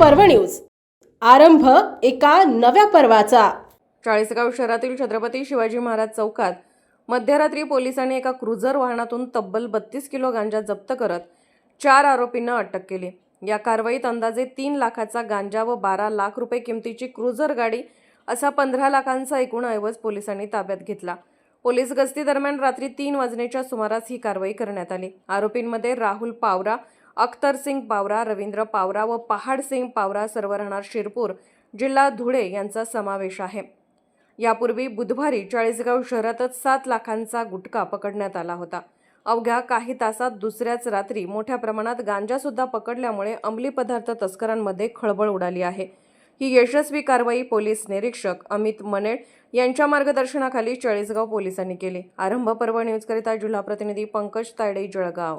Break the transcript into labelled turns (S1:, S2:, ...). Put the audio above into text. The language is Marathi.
S1: पर्व न्यूज. आरंभ एका नव्या पर्वाचा.
S2: चाळीसगाव शहरातील छत्रपती शिवाजी महाराज चौकात मध्यरात्री पोलिसांनी एका क्रुझर वाहनातून तब्बल बत्तीस किलो गांजा जप्त करत चार आरोपींना अटक केली. या कारवाईत अंदाजे तीन लाखाचा गांजा व बारा लाख रुपये किमतीची क्रुझर गाडी असा पंधरा लाखांचा एकूण ऐवज पोलिसांनी ताब्यात घेतला. पोलीस गस्ती दरम्यान रात्री तीन वाजण्याच्या सुमारास ही कारवाई करण्यात आली. आरोपींमध्ये राहुल पावरा अख्तर सिंग पावरा रवींद्र पावरा व पहाड सिंग पावरा सर्व राहणार शिरपूर जिल्हा धुळे यांचा समावेश आहे. यापूर्वी बुधवारी चाळीसगाव शहरातच सात लाखांचा गुटखा पकडण्यात आला होता. अवघ्या काही तासात दुसऱ्याच रात्री मोठ्या प्रमाणात गांजासुद्धा पकडल्यामुळे अंमली पदार्थ तस्करांमध्ये खळबळ उडाली आहे. ही यशस्वी कारवाई पोलीस निरीक्षक अमित मनेड यांच्या मार्गदर्शनाखाली चाळीसगाव पोलिसांनी केली. आरंभ पर्व न्यूजकरिता जिल्हा प्रतिनिधी पंकज तायडे जळगाव.